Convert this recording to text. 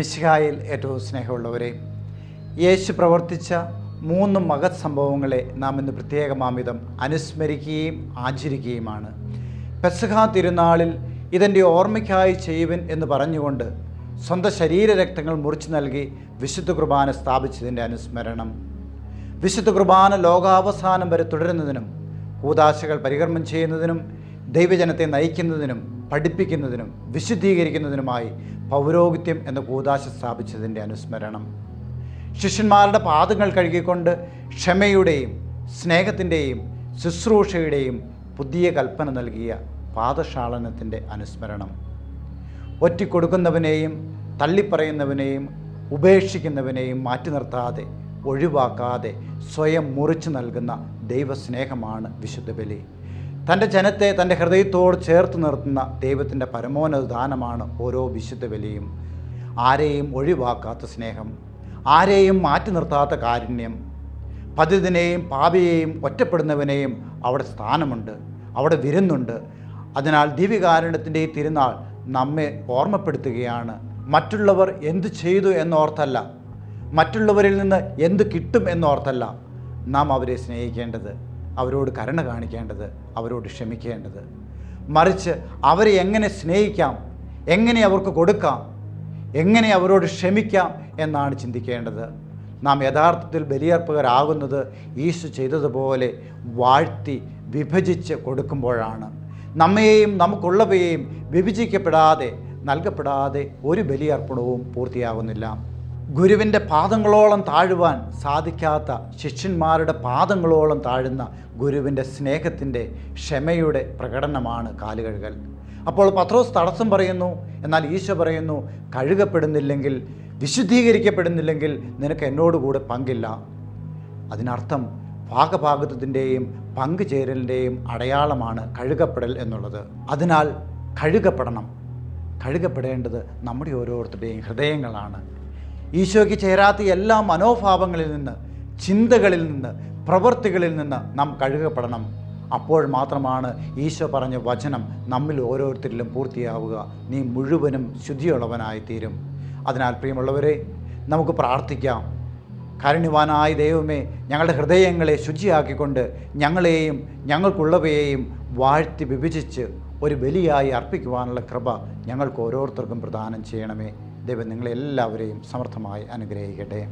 മിശിഹായിൽ ഏറ്റവും സ്നേഹമുള്ളവരെ യേശു പ്രവർത്തിച്ച മൂന്ന് മഹത് സംഭവങ്ങളെ നാം ഇന്ന് പ്രത്യേകമാമിതം അനുസ്മരിക്കുകയും ആചരിക്കുകയുമാണ്. പെസഹ തിരുനാളിൽ ഇതിന്റെ ഓർമ്മയ്ക്കായി ചെയ്യുവൻ എന്ന് പറഞ്ഞുകൊണ്ട് സ്വന്തം ശരീരരക്തങ്ങൾ മുറിച്ചു നൽകി വിശുദ്ധ കുർബാന സ്ഥാപിച്ചതിന്റെ അനുസ്മരണം. വിശുദ്ധ കുർബാന ലോകാവസാനം വരെ തുടരുന്നതിനും കൂതാശകൾ പരികർമ്മം ചെയ്യുന്നതിനും ദൈവജനത്തെ നയിക്കുന്നതിനും പഠിപ്പിക്കുന്നതിനും വിശുദ്ധീകരിക്കുന്നതിനുമായി പൗരോഹിത്യം എന്ന കൂതാശ സ്ഥാപിച്ചതിന്റെ അനുസ്മരണം. ശിഷ്യന്മാരുടെ പാദങ്ങൾ കഴുകിക്കൊണ്ട് ക്ഷമയുടെയും സ്നേഹത്തിന്റെയും ശുശ്രൂഷയുടെയും പുതിയ കൽപ്പന നൽകിയ പാദശാളനത്തിന്റെ അനുസ്മരണം. ഒറ്റിക്കൊടുക്കുന്നവനെയും തള്ളിപ്പറയുന്നവനെയും ഉപേക്ഷിക്കുന്നവനെയും മാറ്റി നിർത്താതെ ഒഴിവാക്കാതെ സ്വയം മുറിച്ചു നൽകുന്ന ദൈവസ്നേഹമാണ് വിശുദ്ധ ബലി തന്റെ ജനത്തെ തന്റെ ഹൃദയത്തോട് ചേർത്ത് നിർത്തുന്ന ദൈവത്തിന്റെ പരമോന്നത ദാനമാണ് ഓരോ വിശുദ്ധ ബലിയും. ആരെയും ഒഴിവാക്കാത്ത സ്നേഹം ആരെയും മാറ്റി നിർത്താത്ത കാരുണ്യം പതിതിനെയും പാപിയെയും ഒറ്റപ്പെടുന്നവനെയും അവിടെ സ്ഥാനമുണ്ട് അവിടെ വിരുന്നുണ്ട്. അതിനാൽ ദിവ്യകാരുണ്യത്തിന്റെ ഈ തിരുനാൾ നമ്മെ ഓർമ്മപ്പെടുത്തുകയാണ്. മറ്റുള്ളവർ എന്തു ചെയ്തു എന്നോർത്തല്ല. മറ്റുള്ളവരിൽ നിന്ന് എന്ത് കിട്ടും എന്നോർത്തല്ല. നാം അവരെ സ്നേഹിക്കേണ്ടത്. അവരോട് കരുണ കാണിക്കേണ്ടത് അവരോട് ക്ഷമിക്കേണ്ടത്. മറിച്ച് അവരെ എങ്ങനെ സ്നേഹിക്കാം എങ്ങനെ അവർക്ക് കൊടുക്കാം എങ്ങനെ അവരോട് ക്ഷമിക്കാം എന്നാണ് ചിന്തിക്കേണ്ടത്. നാം യഥാർത്ഥത്തിൽ ബലിയർപ്പകരാകുന്നത് ഈശു ചെയ്തതുപോലെ വാഴ്ത്തി വിഭജിച്ച് കൊടുക്കുമ്പോഴാണ്. നമ്മയെയും നമുക്കുള്ളവയെയും വിഭജിക്കപ്പെടാതെ നൽകപ്പെടാതെ ഒരു ബലിയർപ്പണവും പൂർത്തിയാകുന്നില്ല. ഗുരുവിന്റെ പാദങ്ങളോളം താഴുവാൻ സാധിക്കാത്ത ശിഷ്യന്മാരുടെ പാദങ്ങളോളം താഴുന്ന ഗുരുവിന്റെ സ്നേഹത്തിന്റെ ക്ഷമയുടെ പ്രകടനമാണ് കാലുകഴുകൽ. അപ്പോൾ പത്രോസ് തടസ്സം പറയുന്നു എന്നാൽ ഈശോ പറയുന്നു കഴുകപ്പെടുന്നില്ലെങ്കിൽ വിശുദ്ധീകരിക്കപ്പെടുന്നില്ലെങ്കിൽ നിനക്ക് എന്നോടുകൂടെ പങ്കില്ല. അതിനർത്ഥം ഭാഗഭാഗത്വത്തിന്റെയും പങ്കുചേരലിന്റെയും അടയാളമാണ് കഴുകപ്പെടൽ എന്നുള്ളത്. അതിനാൽ കഴുകപ്പെടണം. കഴുകപ്പെടേണ്ടത് നമ്മുടെ ഓരോരുത്തരുടെയും ഹൃദയങ്ങളാണ്. ഈശോയ്ക്ക് ചേരാത്ത എല്ലാ മനോഭാവങ്ങളിൽ നിന്ന് ചിന്തകളിൽ നിന്ന് പ്രവൃത്തികളിൽ നിന്ന് നാം കഴുകപ്പെടണം. അപ്പോൾ മാത്രമാണ് ഈശോ പറഞ്ഞ വചനം നമ്മിൽ ഓരോരുത്തരിലും പൂർത്തിയാവുക. നീ മുഴുവനും ശുദ്ധിയുള്ളവനായി തീരും അതിനാൽ പ്രിയമുള്ളവരെ നമുക്ക് പ്രാർത്ഥിക്കാം. കാരുണ്യവാനായ ദൈവമേ ഞങ്ങളുടെ ഹൃദയങ്ങളെ ശുചിയാക്കിക്കൊണ്ട് ഞങ്ങളെയും ഞങ്ങൾക്കുള്ളവയെയും വാഴ്ത്തി വിഭജിച്ച് ഒരു ബലിയായി അർപ്പിക്കുവാനുള്ള കൃപ ഞങ്ങൾക്ക് ഓരോരുത്തർക്കും പ്രദാനം ചെയ്യണമേ. ദൈവം നിങ്ങളെല്ലാവരെയും സമർത്ഥമായി അനുഗ്രഹിക്കട്ടെ.